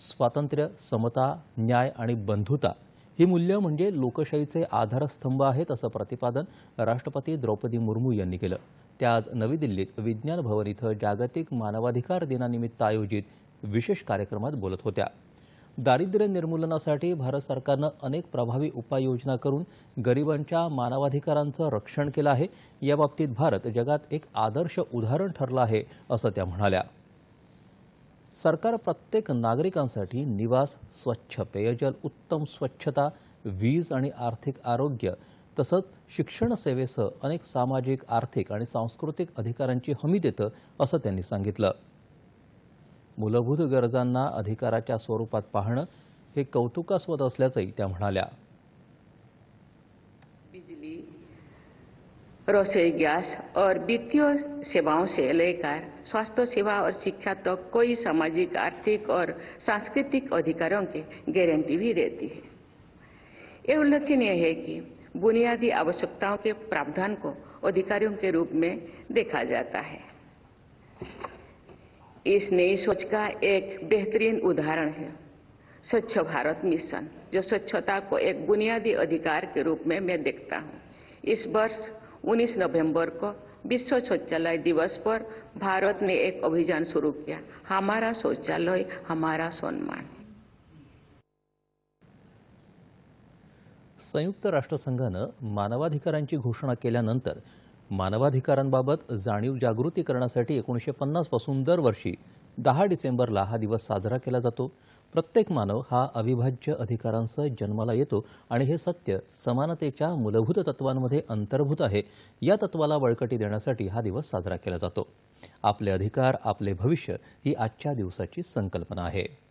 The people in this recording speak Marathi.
स्वातंत्र्य समता न्याय आणि बंधुता ही मूल्य म्हणजे लोकशाहीचे आधारस्तंभ आहेत असं प्रतिपादन राष्ट्रपती द्रौपदी मुर्मू यांनी केलं. त्या आज नवी दिल्लीत विज्ञान भवन इथं जागतिक मानवाधिकार दिनानिमित्त आयोजित विशेष कार्यक्रमात बोलत होत्या. दारिद्र्य निर्मूलनासाठी भारत सरकारनं अनेक प्रभावी उपाययोजना करून गरिबांच्या मानवाधिकारांचं रक्षण केलं आहे. याबाबतीत भारत जगात एक आदर्श उदाहरण ठरलं आहे असं त्या म्हणाल्या. सरकार प्रत्येक नागरिकांसाठी निवास स्वच्छ पेयजल उत्तम स्वच्छता वीज आणि आर्थिक आरोग्य तसंच शिक्षण सेवेसह अनेक सामाजिक आर्थिक आणि सांस्कृतिक अधिकारांची हमी देतं असं त्यांनी सांगितलं. मूलभूत गरजांना अधिकाराच्या स्वरूपात पाहणं हे कौतुकास्पद असल्याचंही त्या म्हणाल्या. रसोई गैस और वित्तीय सेवाओं से लेकर स्वास्थ्य सेवा और शिक्षा तक तो कोई सामाजिक, आर्थिक और सांस्कृतिक अधिकारों की गारंटी भी देती है। ये उल्लेखनीय है कि बुनियादी आवश्यकताओं के प्रावधान को अधिकारियों के रूप में देखा जाता है। इस नई सोच का एक बेहतरीन उदाहरण है स्वच्छ भारत मिशन, जो स्वच्छता को एक बुनियादी अधिकार के रूप में मैं देखता हूँ। इस वर्ष 19 नवंबर को विश्व शौचालय दिवस पर भारत ने एक अभियान शुरू किया। हमारा शौचालय हमारा सम्मान। संयुक्त राष्ट्रसंघानं मानवाधिकारांची घोषणा केल्यानंतर मानवाधिकारांबाबत जाणीव जागृती करण्यासाठी एकोणीसशे पन्नासपासून दरवर्षी दहा डिसेंबरला हा दिवस साजरा केला जातो. प्रत्येक मानव हा अविभाज्य अधिकारांसह जन्माला येतो आणि हे सत्य समानतेच्या मूलभूत तत्वांमध्ये अंतर्भूत आहे. या तत्वाला बळकटी देण्यासाठी हा दिवस साजरा केला जातो. आपले अधिकार आपले भविष्य ही आजच्या दिवसाची संकल्पना आहे.